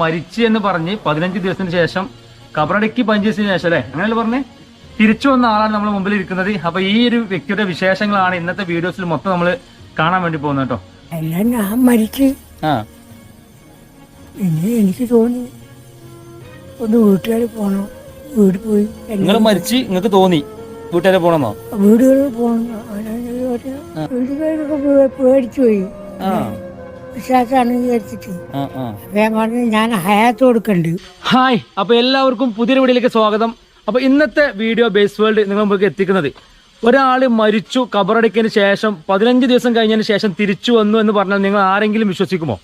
മരിച്ചു എന്ന് പറഞ്ഞ് പതിനഞ്ച് ദിവസത്തിന് ശേഷം കബറടക്കി പഞ്ചേസിന് ശേഷം അല്ലേ? അങ്ങനെയല്ലേ പറഞ്ഞേ? തിരിച്ചു വന്ന ആളാണ് നമ്മൾ മുമ്പിൽ ഇരിക്കുന്നത്. അപ്പൊ ഈ ഒരു വ്യക്തിയുടെ വിശേഷങ്ങളാണ് ഇന്നത്തെ വീഡിയോസിൽ മൊത്തം നമ്മൾ കാണാൻ വേണ്ടി പോകുന്നത് കേട്ടോ. എല്ലാം ഞാൻ മരിച്ച്. ആ. പിന്നെ എനിക്ക് തോന്നി. ഒന്ന് വീട്ടുകാരിൽ പോകണം വീട് പോയി. നിങ്ങൾ മരിച്ച് നിങ്ങൾക്ക് തോന്നി വീട്ടുകാരെ പോണെന്നോ? വീടുകളിൽ പോകണം വീട്ടുകാരൊക്കെ പേടിച്ചു പോയി. ആ. വിശ്വാസമാണ് വിചാരിച്ചിട്ട്. ആ ആ. അപ്പൊ ഞാൻ പറഞ്ഞു ഞാൻ ഹയാത്ത് കൊടുക്കണ്ട്. ഹായ് അപ്പൊ എല്ലാവർക്കും പുതിയൊരു വീഡിയോയിലേക്ക് സ്വാഗതം. അപ്പൊ ഇന്നത്തെ വീഡിയോ ബേസ് വേൾഡ് നിങ്ങൾ മുമ്പ് എത്തിക്കുന്നത്. ഒരാൾ മരിച്ചു കബറടക്കിയതിന് ശേഷം പതിനഞ്ച് ദിവസം കഴിഞ്ഞതിന് ശേഷം തിരിച്ചു വന്നു എന്ന് പറഞ്ഞാൽ നിങ്ങൾ ആരെങ്കിലും വിശ്വസിക്കുമോ?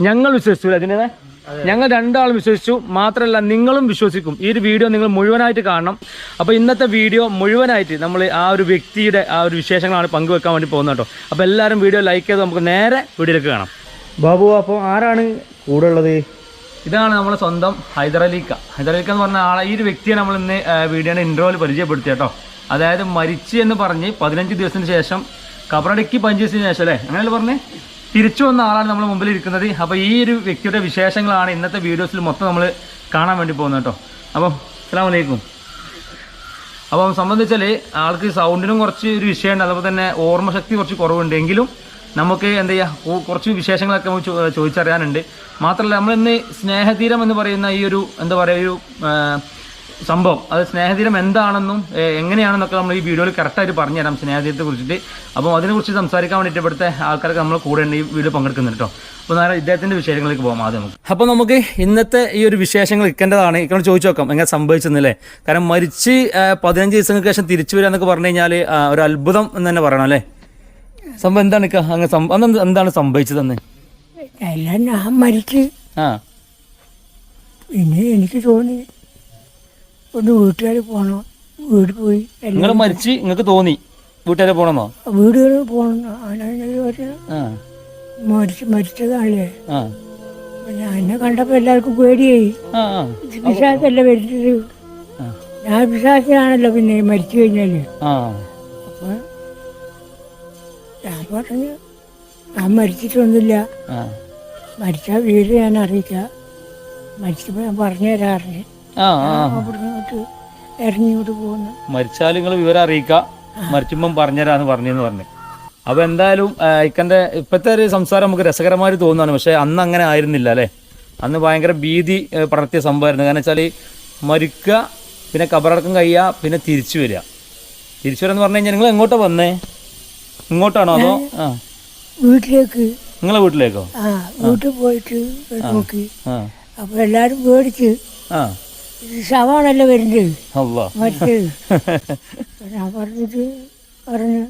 ഞങ്ങൾ വിശ്വസിച്ചു അതിനെ ഞങ്ങൾ രണ്ടാളും വിശ്വസിച്ചു. മാത്രമല്ല നിങ്ങളും വിശ്വസിക്കും. ഈ ഒരു വീഡിയോ നിങ്ങൾ മുഴുവനായിട്ട് കാണണം. അപ്പോൾ ഇന്നത്തെ വീഡിയോ മുഴുവനായിട്ട് നമ്മൾ ആ ഒരു വ്യക്തിയുടെ ആ ഒരു വിശേഷങ്ങളാണ് പങ്കുവെക്കാൻ വേണ്ടി പോകുന്നത് കേട്ടോ. അപ്പോൾ എല്ലാവരും വീഡിയോ ലൈക്ക് ചെയ്ത് നമുക്ക് നേരെ വീഡിയോയിലേക്ക് കാണാം. ബാബു അപ്പോൾ ആരാണ് കൂടെ ഉള്ളത്? ഇതാണ് നമ്മുടെ സ്വന്തം ഹൈദരലിക്ക. ഹൈദരലിക്ക എന്ന് പറഞ്ഞ ആളെ ഈ ഒരു വ്യക്തിയെ നമ്മൾ ഇന്ന് വീഡിയോയുടെ ഇൻട്രോയിൽ പരിചയപ്പെടുത്തി കേട്ടോ. അതായത് മരിച്ചു എന്ന് പറഞ്ഞ് പതിനഞ്ച് ദിവസത്തിന് ശേഷം കബറടക്കി ദിവസത്തിന് ശേഷം അല്ലേ? അങ്ങനെയല്ലേ പറഞ്ഞേ? തിരിച്ചു വന്ന ആളാണ് നമ്മൾ മുമ്പിൽ ഇരിക്കുന്നത്. അപ്പോൾ ഈ ഒരു വ്യക്തിയുടെ വിശേഷങ്ങളാണ് ഇന്നത്തെ വീഡിയോസിൽ മൊത്തം നമ്മൾ കാണാൻ വേണ്ടി പോകുന്നത് കേട്ടോ. അപ്പം അസ്സാം വലൈക്കും അപ്പം സംബന്ധിച്ചാൽ ആൾക്ക് സൗണ്ടിനും കുറച്ച് ഒരു വിഷയമുണ്ട്. അതുപോലെ തന്നെ ഓർമ്മശക്തി കുറച്ച് കുറവുണ്ട്. എങ്കിലും നമുക്ക് എന്താ ചെയ്യുക കുറച്ച് വിശേഷങ്ങളൊക്കെ നമുക്ക് ചോദിച്ചറിയാനുണ്ട്. മാത്രമല്ല നമ്മളിന്ന് സ്നേഹതീരം എന്ന് പറയുന്ന ഈ ഒരു എന്താ പറയുക ഒരു സംഭവം. അത് സ്നേഹതീരം എന്താണെന്നും എങ്ങനെയാണെന്നൊക്കെ നമ്മൾ ഈ വീഡിയോയിൽ കറക്റ്റായിട്ട് പറഞ്ഞുതരാം സ്നേഹതീരത്തെ കുറിച്ചിട്ട്. അപ്പോൾ അതിനെക്കുറിച്ച് സംസാരിക്കാൻ വേണ്ടിയിട്ട് ഇവിടുത്തെ ആൾക്കാരൊക്കെ നമ്മൾ കൂടെ ഉണ്ട് ഈ വീഡിയോ പങ്കെടുക്കുന്നുണ്ട് കേട്ടോ അപ്പോൾ നേരെ ഇദ്ദേഹത്തിന്റെ വിശേഷങ്ങളിലേക്ക് പോകാം ആദ്യം നമുക്ക്. അപ്പോൾ നമുക്ക് ഇന്നത്തെ ഈ ഒരു വിശേഷങ്ങൾ ഇരിക്കേണ്ടതാണ്. ഇക്കോട് ചോദിച്ചു നോക്കാം എങ്ങനെ സംഭവിച്ചെന്നല്ലേ? കാരണം മരിച്ച് പതിനഞ്ച് ദിവസങ്ങൾക്ക് ശേഷം തിരിച്ചു വരിക എന്നൊക്കെ പറഞ്ഞു കഴിഞ്ഞാൽ ഒരു അത്ഭുതം എന്ന് തന്നെ പറയണം അല്ലേ? സംഭവം എന്താണ് ഇക്ക? അങ്ങ് അന്ന് എന്താണ് സംഭവിച്ചതെന്ന്? എല്ലാം ഞാൻ മരിച്ച്. ആ. പിന്നെ എനിക്ക് തോന്നി. ഒന്ന് വീട്ടുകാർ പോകണം വീട് പോയി നിങ്ങൾ മരിച്ച് നിങ്ങൾക്ക് തോന്നി വീട്ടുകാരെ പോകണമെന്നോ വീടുകളിൽ പോകണം ആ. മരിച്ച് മരിച്ചതാണല്ലേ. ആ. ഞാൻ എന്നെ കണ്ടപ്പോൾ എല്ലാവർക്കും പേടിയായി. ആ ആ. വിശ്വാസമല്ല വരുന്നത്. ഞാൻ വിശ്വാസിയാണല്ലോ പിന്നെ മരിച്ചു കഴിഞ്ഞാൽ ആ. ഞാൻ പറഞ്ഞു ഞാൻ മരിച്ചിട്ടൊന്നുമില്ല. ആ. മരിച്ച വീട് ഞാൻ അറിയിക്കാം. മരിച്ചപ്പോൾ ഞാൻ പറഞ്ഞു തരാറിന് ആ ആ. അവിടുന്ന് ഇങ്ങോട്ട് ഇറങ്ങിങ്ങോട്ട് പോകുന്നു. മരിച്ചാൽ നിങ്ങൾ വിവരം അറിയിക്കുക മരിച്ചുമ്പം പറഞ്ഞുതരാന്ന് പറഞ്ഞെന്ന് പറഞ്ഞു. അപ്പൊ എന്തായാലും ഐക്കന്റെ ഇക്കന്റെ ഇപ്പോഴത്തെ ഒരു സംസാരം നമുക്ക് രസകരമായി തോന്നുന്നതാണ് പക്ഷെ അന്ന് അങ്ങനെ ആയിരുന്നില്ല അല്ലേ? അന്ന് ഭയങ്കര ഭീതി പടർത്തിയ സംഭവമായിരുന്നു. കാരണം വെച്ചാൽ മരിക്കുക പിന്നെ കബറടക്കം കഴിയുക പിന്നെ തിരിച്ചു വരിക. തിരിച്ചു വരാന്ന് പറഞ്ഞു കഴിഞ്ഞാൽ നിങ്ങൾ എങ്ങോട്ടാ വന്നേ? ഇങ്ങോട്ടാണോ അതോ? വീട്ടിലേക്ക്. നിങ്ങളെ വീട്ടിലേക്കോ? വീട്ടിൽ പോയിട്ട് നോക്കി. അപ്പൊ എല്ലാവരും പേടിച്ച് ശവമാണല്ലോ വരുന്നത്. മറ്റ് ഞാൻ പറഞ്ഞിട്ട് പറഞ്ഞു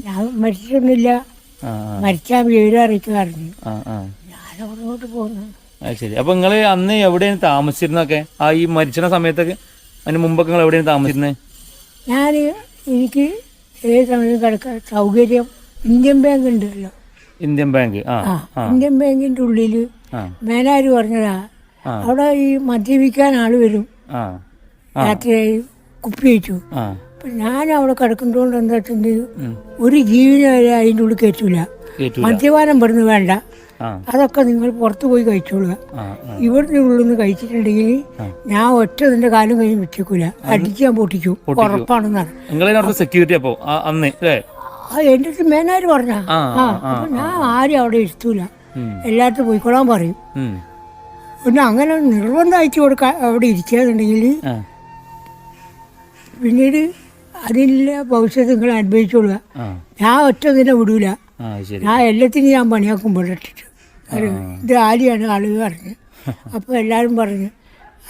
ഞാൻ മരിച്ചിട്ടൊന്നുമില്ല ആ മരിച്ചാൽ വീട് അറിയിക്കാറുണ്ട് ഞാൻ അവിടോട്ട് പോകുന്നു ശരി. അപ്പൊ നിങ്ങൾ അന്ന് എവിടെയാണ് താമസിച്ചിരുന്നൊക്കെ ആ ഈ മരിച്ചിരുന്ന സമയത്തൊക്കെ അതിന് മുമ്പൊക്കെ നിങ്ങൾ എവിടെയാണ് താമസിച്ചിരുന്നത് ഞാൻ എനിക്ക് ഏത് സമയത്തും കിടക്കാൻ സൗകര്യം ഇന്ത്യൻ ബാങ്ക് ഉണ്ടല്ലോ. Indian Bank. ആ ഇന്ത്യൻ ബാങ്കിന്റെ ഉള്ളിൽ മേനാര് പറഞ്ഞതാ. അവിടെ ഈ മദ്യപിക്കാൻ ആൾ വരും. രാത്രിയായി കുപ്പി വെച്ചു. അപ്പം ഞാൻ അവിടെ കിടക്കുന്നതുകൊണ്ട് എന്താ വെച്ചിട്ടുണ്ടെങ്കിൽ ഒരു ജീവിനെ വരെ അതിന്റെ ഉള്ളിൽ കയറ്റൂല. മദ്യപാനം പെടുന്നു വേണ്ട. അതൊക്കെ നിങ്ങൾ പുറത്തു പോയി കഴിച്ചോളുക. ഇവിടുന്ന് ഉള്ളിൽ നിന്ന് കഴിച്ചിട്ടുണ്ടെങ്കിൽ ഞാൻ ഒറ്റ നിന്റെ കാലും കഴിഞ്ഞ് വെച്ചേക്കൂല. അടിച്ച് ഞാൻ പൊട്ടിക്കും. ഉറപ്പാണെന്നാണ്. സെക്യൂരിറ്റി അപ്പോ? അന്ന് എന്റെ അടുത്ത് മേനാര് പറഞ്ഞ ആ, ഞാൻ ആരും അവിടെ ഇരുത്തൂല. എല്ലായിടത്തും പോയിക്കോളാൻ പറയും. പിന്നെ അങ്ങനെ നിർബന്ധം അയച്ചു കൊടുക്കാൻ അവിടെ ഇരിക്കാന്നുണ്ടെങ്കിൽ പിന്നീട് അതിനുള്ള ഭവിഷ്യത്ത് നിങ്ങൾ അനുഭവിച്ചോളുക ഞാൻ ഒറ്റ ഇതിനെ വിടൂല. ഞാൻ എല്ലാത്തിനും ഞാൻ പണിയാക്കും ഇട്ടിട്ട്. ഇത് ആലിയാണ് ആളുകൾ പറഞ്ഞു. അപ്പോൾ എല്ലാവരും പറഞ്ഞു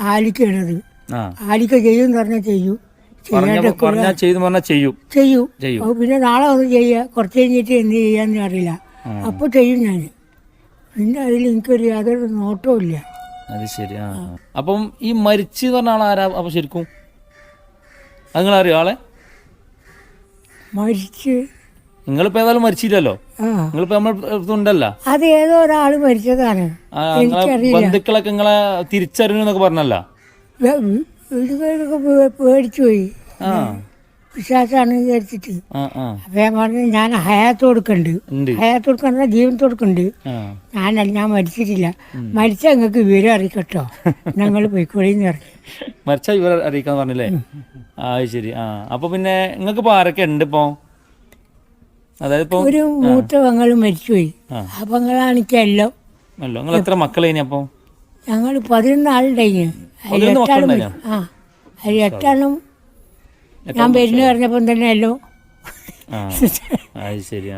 ആലിക്കാണത് ആലിക്ക ചെയ്യും പറഞ്ഞാൽ ചെയ്യൂ. ചെയ്യും. ചെയ്യൂ. പിന്നെ നാളെ ഒന്ന് ചെയ്യുക. കുറച്ച് കഴിഞ്ഞിട്ട് എന്ത് ചെയ്യാന്ന് അറിയില്ല. അപ്പോൾ ചെയ്യും ഞാൻ. പിന്നെ അതിൽ എനിക്കൊരു യാതൊരു നോട്ടവും ഇല്ല. അത് ശരി ആ. അപ്പം ഈ മരിച്ചു എന്ന് പറഞ്ഞ ആളാരാ അപ്പൊ ശരിക്കും? നിങ്ങൾ അറിയോ ആളെ? മരിച്ച്. നിങ്ങളിപ്പോ ഏതായാലും മരിച്ചില്ലല്ലോ? നിങ്ങളിപ്പോ നമ്മൾ അടുത്തുണ്ടല്ലോ അത് ഏതോ ഒരാൾ മരിച്ചതാണ്. ബന്ധുക്കളൊക്കെ നിങ്ങളെ തിരിച്ചറിഞ്ഞു എന്നൊക്കെ പറഞ്ഞല്ല? പേടിച്ചു പോയി. ആ. വിശ്വാസമാണ് വിചാരിച്ചിട്ട്. അപ്പം ഞാൻ പറഞ്ഞു ഞാൻ ഹയാത്ത് കൊടുക്കുന്നുണ്ട് ഹയാത്ത് കൊടുക്കണ്ട ജീവൻ കൊടുക്കുന്നുണ്ട് ഞാനല്ല ഞാൻ മരിച്ചിട്ടില്ല. മരിച്ച നിങ്ങൾക്ക് വിവരം അറിയിക്കട്ടോ. ഞങ്ങൾ പോയിക്കോളിന്ന് പറഞ്ഞു. മരിച്ച വിവരം അറിയിക്കാന്ന് പറഞ്ഞില്ലേ? ആ ശരി. ആ. അപ്പൊ പിന്നെ നിങ്ങൾക്ക് ഇപ്പൊ ആരൊക്കെ ഉണ്ട് ഇപ്പൊ? അതായത് ഒരു മൂത്ത പെങ്ങൾ മരിച്ചുപോയി. ആ. പെങ്ങളാണിക്കെല്ലാം അല്ലോ നിങ്ങൾ എത്ര മക്കളേനി അപ്പൊ? ഞങ്ങൾ പതിനൊന്നാളുണ്ടായി എട്ടാളും ആ. അതിൽ എട്ടാളും ഞാൻ വരുന്നു പറഞ്ഞപ്പം തന്നെ അല്ലോ ശരി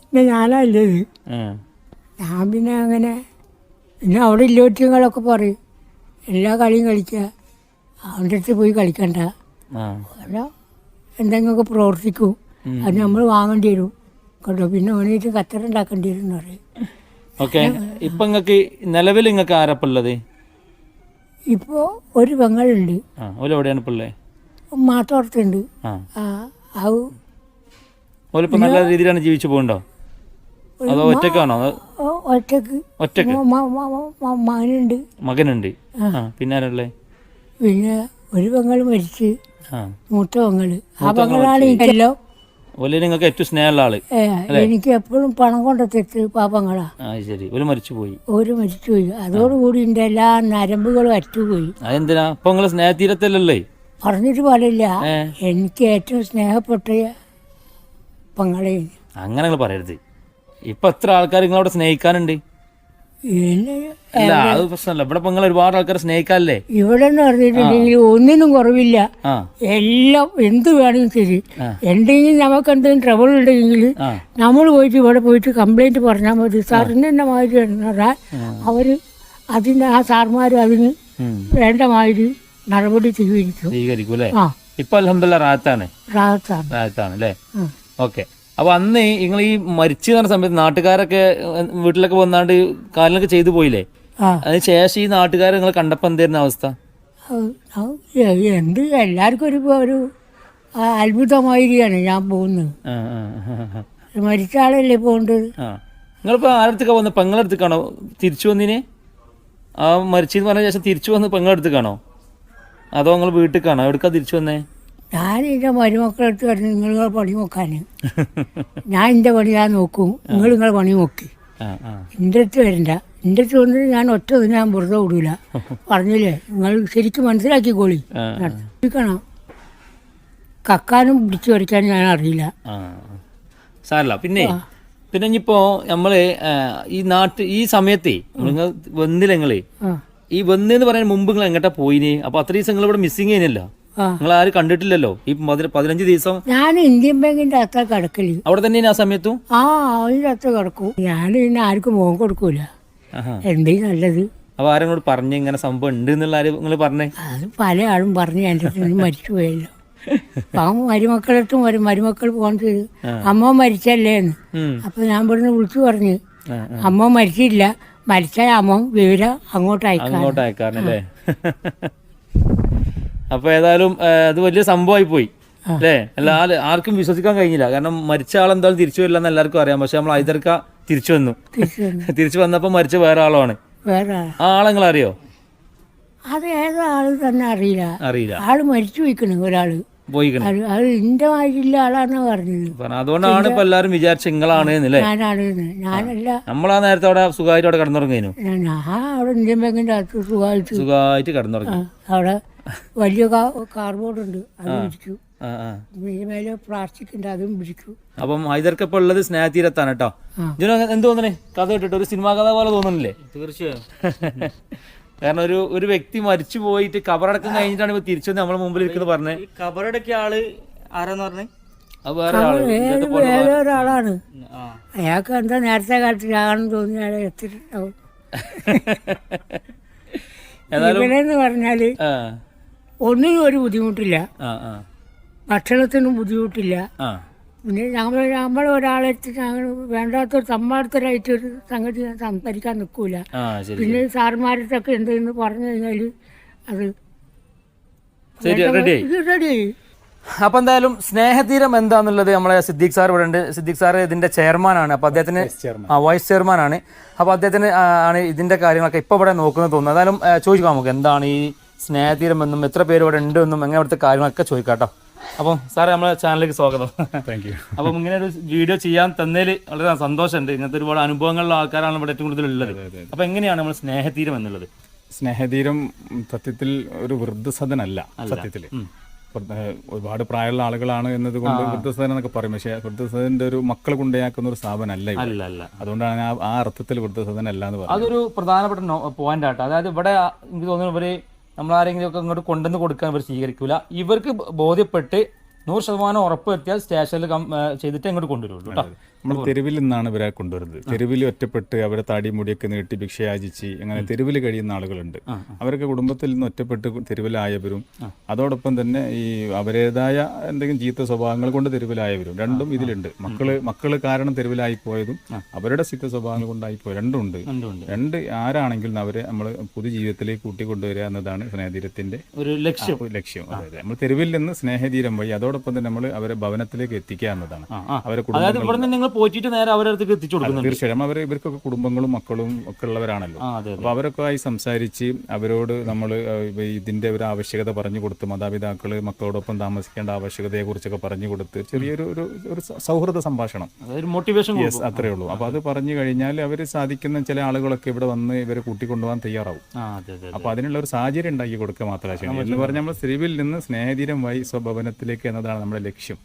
പിന്നെ ഞാനാ ഇല്ലത് ഞാൻ പിന്നെ അങ്ങനെ പിന്നെ അവിടെ ഇല്ലോറ്റങ്ങളൊക്കെ പറയും. എല്ലാ കളിയും കളിക്കുക. അവന്റെ അടുത്ത് പോയി കളിക്കണ്ട. അല്ല എന്തെങ്കിലുമൊക്കെ പ്രവർത്തിക്കും. അത് നമ്മൾ വാങ്ങേണ്ടി വരും. കേട്ടോ പിന്നെ ഓണീറ്റ് കത്തറുണ്ടാക്കേണ്ടി വരും എന്ന് പറയും. ഓക്കെ ഇപ്പൊ നിങ്ങൾക്ക് നിലവിൽ നിങ്ങൾക്ക് ആരപ്പ ഉള്ളത്? ഇപ്പോൾ ഒരു പെങ്ങളുണ്ട്. ആ ഓല എവിടെയാണ് ഇപ്പൊ ഉള്ളത് മാത്തോർത്തുണ്ട് ആ ആ അത് നല്ല രീതിയിലാണ് ജീവിച്ചു പോകണ്ടോ അതോ ഒറ്റക്കാണോ? അതോ ഒ- ഒറ്റയ്ക്ക്. ഒറ്റയ്ക്ക്? മ- മ- മ- മ- മകനുണ്ട്. മകനുണ്ട്. ആ. പിന്നെ ആരല്ലേ പിന്നെ ഒരു പെങ്ങൾ മരിച്ച്. ആ. മൂത്ത പെങ്ങൾ. ആ പെങ്ങളാണ് എനിക്കെല്ലാം ഓല നിങ്ങൾക്ക് ഏറ്റവും സ്നേഹമുള്ള ആൾ. എനിക്ക് എപ്പോഴും പണം കൊണ്ടെത്തിട്ട് പാപങ്ങളാ. ആ ശരി. ഒരു മരിച്ചു പോയി ഒരു മരിച്ചുപോയി. അതോടുകൂടി എന്റെ എല്ലാ നരമ്പുകളും അറ്റുപോയി. അതെന്തിനാ ഇപ്പൊ നിങ്ങൾ സ്നേഹതീരത്തല്ലല്ലേ? പറഞ്ഞിട്ട് പാടില്ല. എനിക്ക് ഏറ്റവും സ്നേഹപ്പെട്ട പങ്ങളെ. അങ്ങനെ പറയരുത്. ഇപ്പൊ എത്ര ആൾക്കാർ നിങ്ങളവിടെ സ്നേഹിക്കാനുണ്ട്? അല്ല അത് പ്രശ്നമല്ല. ഇവിടെ നിങ്ങൾ ഒരുപാട് ആൾക്കാരെ സ്നേഹിക്കാല്ലേ ഇവിടെ എന്ന് പറഞ്ഞിട്ടുണ്ടെങ്കിൽ ഒന്നിനും കുറവില്ല. എല്ലാം എന്ത് വേണമെങ്കിലും ശരി. എന്തെങ്കിലും നമുക്ക് എന്തെങ്കിലും ട്രബിൾ ഉണ്ടെങ്കിൽ നമ്മൾ പോയിട്ട് ഇവിടെ പോയിട്ട് കംപ്ലൈന്റ് പറഞ്ഞാൽ മതി. സാറിന് തന്നെ മാതിരി പറഞ്ഞാൽ അവർ അതിന് ആ സാർമാർ അതിന് വേണ്ട മാതിരി നടപടി സ്വീകരിക്കും. സ്വീകരിക്കും അല്ലേ? ഇപ്പൊ അലഹമില്ല റാത്താണ് റാത്താണ് റാത്താണ് അല്ലേ? ഓക്കെ. അപ്പൊ അന്ന് നിങ്ങൾ ഈ മരിച്ചു പറഞ്ഞ സമയത്ത് നാട്ടുകാരൊക്കെ വീട്ടിലൊക്കെ വന്നാണ്ട് കാര്യങ്ങളൊക്കെ ചെയ്തു പോയില്ലേ? അതിന് ശേഷം ഈ നാട്ടുകാർ നിങ്ങൾ കണ്ടപ്പോ എന്തായിരുന്നു അവസ്ഥ? എന്ത് എല്ലാവർക്കും ഒരു ഒരു അത്ഭുതമായിരിക്കാണ് ഞാൻ പോകുന്നത്. മരിച്ച ആളല്ലേ പോകേണ്ടത് നിങ്ങളിപ്പോൾ ആരടുത്തേക്കാണ് വന്നത് വന്ന് പെങ്ങളടുത്തേക്കാണോ തിരിച്ചു വന്നിനെ? ആ മരിച്ചെന്ന് പറഞ്ഞ ശേഷം തിരിച്ചു വന്ന് പെങ്ങളടുത്തേക്കാണോ അതോ നിങ്ങൾ വീട്ടിൽ കാണോ എവിടേക്കാ തിരിച്ചു വന്നേ? ഞാൻ എന്റെ മരുമക്കളെടുത്ത് പറഞ്ഞു നിങ്ങൾ നിങ്ങളെ പണി നോക്കാൻ ഞാൻ എന്റെ പണി ഞാൻ നോക്കും നിങ്ങൾ നിങ്ങളെ പണി നോക്കി. എന്റെ അടുത്ത് വരണ്ട. എന്റെ അടുത്ത് വന്നിട്ട് ഞാൻ ഒറ്റ ഞാൻ വെറുതെ വിടൂല പറഞ്ഞില്ലേ നിങ്ങൾ ശരിക്കും മനസ്സിലാക്കിക്കോളി. ചോദിക്കണം കക്കാനും പിടിച്ചു വരയ്ക്കാനും ഞാൻ അറിയില്ല. ആ സാരല്ല. പിന്നെ പിന്നെ ഇനിയിപ്പോ നമ്മൾ ഈ നാട്ട് ഈ സമയത്തെ നിങ്ങൾ വന്നില്ല നിങ്ങൾ ഈ വന്നെന്ന് പറയാൻ മുമ്പ് നിങ്ങൾ എങ്ങോട്ടാ പോയിന്? അപ്പൊ അത്ര ദിവസം നിങ്ങൾ ഇവിടെ മിസ്സിങ് ചെയ്യുന്നില്ല നിങ്ങൾ ആരും കണ്ടിട്ടില്ലല്ലോ? ഈ പതി- പതിനഞ്ച് ദിവസം ഞാൻ ഇന്ത്യൻ ബാങ്കിന്റെ അത്ര കിടക്കൽ. അവിടെ തന്നെ ആ സമയത്തും? ആ അതിന്റെ അത്ര കിടക്കും. ഞാൻ പിന്നെ ആർക്കും മോൻ കൊടുക്കൂല. എന്തേ നല്ലത്. അപ്പൊ ആരെങ്കിലും പറഞ്ഞു ഇങ്ങനെ സംഭവം ഉണ്ട് എന്നുള്ള ആര് നിങ്ങൾ പറഞ്ഞേ? അത് പല ആളും പറഞ്ഞു എന്റെ മരിച്ചു പോയല്ലോ. അപ്പം മരുമക്കളടുത്തും വരും മരുമക്കൾ ഫോൺ ചെയ്തു അമ്മ മരിച്ചല്ലേ എന്ന്. അപ്പൊ ഞാൻ ഇവിടുന്ന് വിളിച്ചു പറഞ്ഞു അമ്മ മരിച്ചില്ല. മരിച്ച അമ്മ വിവരം അങ്ങോട്ട് അയക്കാം അങ്ങോട്ട് അയക്കാറല്ലേ അപ്പൊ ഏതായാലും അത് വലിയ സംഭവമായി പോയി. അല്ലേ? അല്ല ആർക്കും വിശ്വസിക്കാൻ കഴിഞ്ഞില്ല. കാരണം മരിച്ച ആളെന്തായാലും തിരിച്ചു വരില്ല എന്ന് എല്ലാവർക്കും അറിയാം. പക്ഷെ നമ്മൾ ഐതർക്ക തിരിച്ചു വന്നു. തിരിച്ചു വന്നപ്പോൾ വന്നപ്പോ മരിച്ച വേറെ ആളാണ്. ആ ആളെ നിങ്ങൾ അറിയോ? അത് ഏതോ ആൾ തന്നെ അറിയില്ല. അറിയില്ല. ആൾ മരിച്ചു പോയിക്കണ് ഒരാൾ. അത് മാതിരില്ല പറഞ്ഞത്. അതുകൊണ്ടാണ് ഇപ്പൊ എല്ലാരും വിചാരിച്ച നിങ്ങളാണ് ഞാനാണ്. ഞാനല്ല. നമ്മളാ നേരത്തെ അവിടെ സുഖമായിട്ട് അവിടെ കിടന്നുറങ്ങേനു. ഞാൻ അവിടെ ഇന്ത്യൻ ബാങ്കിന്റെ അകത്ത് സുഖമായിട്ട് സുഖമായിട്ട് കിടന്നുറങ്ങി. അവിടെ വലിയ കാർബോർഡ് ഉണ്ട് അത് മേലെ പ്ലാസ്റ്റിക് ഉണ്ട് അതും പിടിക്കും അപ്പം ഹൈദർക്ക് ഇപ്പൊ ഉള്ളത് സ്നേഹതീരത്താണ് കേട്ടോ. ഇതിന് എന്ത് തോന്നണേ? കഥ കേട്ടിട്ട് ഒരു സിനിമാ കഥ പോലെ തോന്നുന്നില്ലേ? തീർച്ചയായും. കാരണം ഒരു ഒരു വ്യക്തി മരിച്ചു പോയിട്ട് കബറടക്കം കഴിഞ്ഞിട്ടാണ് ഇപ്പൊ തിരിച്ചു നമ്മളെ മുമ്പിൽ ഇരിക്കുന്നത് പറഞ്ഞത് ഈ കബറടക്കിയ ആൾ ആരാന്ന് പറഞ്ഞേ? ാണ് വേറെ ഒരാളാണ്. അയാൾക്ക് എന്താ നേരത്തെ കാലത്ത് ആണെന്ന് തോന്നി അയാളെ എത്തിയിട്ടുണ്ടാവും. ആ. ഒന്നിനും ഒരു ബുദ്ധിമുട്ടില്ല. ഭക്ഷണത്തിനും ബുദ്ധിമുട്ടില്ല. ആ. പിന്നെ ഞങ്ങൾ നമ്മൾ ഒരാളെ ഞങ്ങൾ വേണ്ടാത്തൊരു സമ്മാനത്തരായിട്ട് ഒരു സംഗതി സംസാരിക്കാൻ നിൽക്കൂല ആ ശരി പിന്നെ സാർമാരത്തൊക്കെ എന്തെന്ന് പറഞ്ഞു കഴിഞ്ഞാൽ അത് റെഡി ഇത് റെഡിയായി അപ്പൊ എന്തായാലും സ്നേഹതീരം എന്താന്നുള്ളത് നമ്മളെ സിദ്ദീഖ് സാർ ഇവിടെ ഉണ്ട്. സിദ്ദീഖ് സാർ ഇതിന്റെ ചെയർമാനാണ്. അപ്പൊ അദ്ദേഹത്തിന് വൈസ് ചെയർമാൻ ആണ്. അപ്പൊ അദ്ദേഹത്തിന് ആണ് ഇതിന്റെ കാര്യങ്ങളൊക്കെ ഇപ്പൊ ഇവിടെ നോക്കുന്നത് തോന്നുന്നു. എന്തായാലും ചോദിക്കാം നമുക്ക്. എന്താണ് ഈ സ്നേഹതീരം എന്നും എത്ര പേര് ഇവിടെ ഉണ്ട് എന്നും അങ്ങനെ അവിടുത്തെ കാര്യങ്ങളൊക്കെ ചോദിക്കാം കേട്ടോ അപ്പം സാറേ നമ്മളെ ചാനലിലേക്ക് സ്വാഗതം. താങ്ക് യു അപ്പം ഇങ്ങനെ ഒരു വീഡിയോ ചെയ്യാൻ തന്നതിൽ വളരെ സന്തോഷമുണ്ട്. ഇങ്ങനത്തെ ഒരുപാട് അനുഭവങ്ങളുള്ള ആൾക്കാരാണ് ഇവിടെ ഏറ്റവും കൂടുതൽ ഉള്ളത് അപ്പം എങ്ങനെയാണ് നമ്മൾ സ്നേഹതീരം എന്നുള്ളത്? സ്നേഹതീരം സത്യത്തിൽ ഒരു വൃദ്ധസദനല്ല സത്യത്തിൽ ഒരുപാട് പ്രായമുള്ള ആളുകളാണ് എന്നതുകൊണ്ട് വൃദ്ധസദനം എന്നൊക്കെ പറയും. പക്ഷേ വൃദ്ധസദന്റെ ഒരു മക്കൾ കൊണ്ടയാക്കുന്ന ഒരു ഇത് അല്ല അതുകൊണ്ടാണ് ആ- ആ അർത്ഥത്തിൽ വൃദ്ധസദനം അല്ല എന്ന് പറയുന്നത്. അതൊരു പ്രധാനപ്പെട്ട പോയിന്റ് ആട്ടോ. അതായത് ഇവിടെ എനിക്ക് തോന്നുന്നു ഇവർ നമ്മളാരെങ്കിലും ഒക്കെ ഇങ്ങോട്ട് കൊണ്ടുവന്ന് കൊടുക്കാൻ ഇവർ സ്വീകരിക്കില്ല ഇവർക്ക് ബോധ്യപ്പെട്ട് നൂറ് ശതമാനം ഉറപ്പ് വരുത്തിയാൽ സ്റ്റേഷനിൽ ചെയ്തിട്ട് ഇങ്ങോട്ട് കൊണ്ടുവരുള്ളൂ കേട്ടോ നമ്മൾ തെരുവിൽ നിന്നാണ് ഇവരെ കൊണ്ടുവരുന്നത്. തെരുവിൽ ഒറ്റപ്പെട്ട് അവരെ താടി മുടിയൊക്കെ നീട്ടി ഭിക്ഷയാചിച്ച് അങ്ങനെ തെരുവിൽ കഴിയുന്ന ആളുകളുണ്ട്. അവരൊക്കെ കുടുംബത്തിൽ നിന്ന് ഒറ്റപ്പെട്ട് തെരുവിലായവരും അതോടൊപ്പം തന്നെ ഈ അവരേതായ എന്തെങ്കിലും ജീവിത സ്വഭാവങ്ങൾ കൊണ്ട് തെരുവിലായവരും രണ്ടും ഇതിലുണ്ട്. മക്കൾ മക്കൾ കാരണം തെരുവിലായി പോയതും അവരുടെ ചീത്ത സ്വഭാവങ്ങൾ കൊണ്ടായി പോയത് രണ്ടും ഉണ്ട് രണ്ട് ആരാണെങ്കിലും അവരെ നമ്മൾ പൊതുജീവിതത്തിലേക്ക് കൂട്ടിക്കൊണ്ടുവരിക എന്നതാണ് സ്നേഹധീരത്തിന്റെ ഒരു ലക്ഷ്യം. ലക്ഷ്യം. അതെ നമ്മൾ തെരുവിൽ നിന്ന് സ്നേഹതീരം വഴി അതോടൊപ്പം തന്നെ നമ്മൾ അവരെ ഭവനത്തിലേക്ക് എത്തിക്കുക എന്നതാണ്. അവരെ കുടുംബം നിങ്ങൾ പോയിട്ട് നേരെ അവരുടെ അടുത്തേക്ക് എത്തിച്ചു കൊടുക്കുന്നുണ്ട്. തീർച്ചയായും. അവർ ഇവർക്കൊക്കെ കുടുംബങ്ങളും മക്കളും ഒക്കെ ഉള്ളവരാണല്ലോ. അപ്പൊ അപ്പോൾ അവരൊക്കെ ആയി സംസാരിച്ച് അവരോട് നമ്മൾ ഇതിന്റെ ഒരു ആവശ്യകത പറഞ്ഞു കൊടുത്ത് മാതാപിതാക്കൾ മക്കളോടൊപ്പം താമസിക്കേണ്ട ആവശ്യകതയെ കുറിച്ചൊക്കെ പറഞ്ഞു കൊടുത്ത് ചെറിയൊരു ഒരു ഒരു സൗഹൃദ സംഭാഷണം. അതൊരു മോട്ടിവേഷൻ യെസ് അത്രേ ഉള്ളൂ. അപ്പോൾ അത് പറഞ്ഞു കഴിഞ്ഞാൽ അവർ സാധിക്കുന്ന ചില ആളുകളൊക്കെ ഇവിടെ വന്ന് ഇവരെ കൂട്ടിക്കൊണ്ടുപോകാൻ തയ്യാറാവും. അപ്പോൾ അതിനുള്ള ഒരു സാഹചര്യം ഉണ്ടാക്കി കൊടുക്കുക മാത്രമേ ചെയ്യണം എന്ന് പറഞ്ഞാൽ നമ്മൾ സ്ത്രീവിൽ നിന്ന് സ്നേഹതീരം വൈ സ്വഭവനത്തിലേക്ക് എന്നതാണ് നമ്മുടെ ലക്ഷ്യം.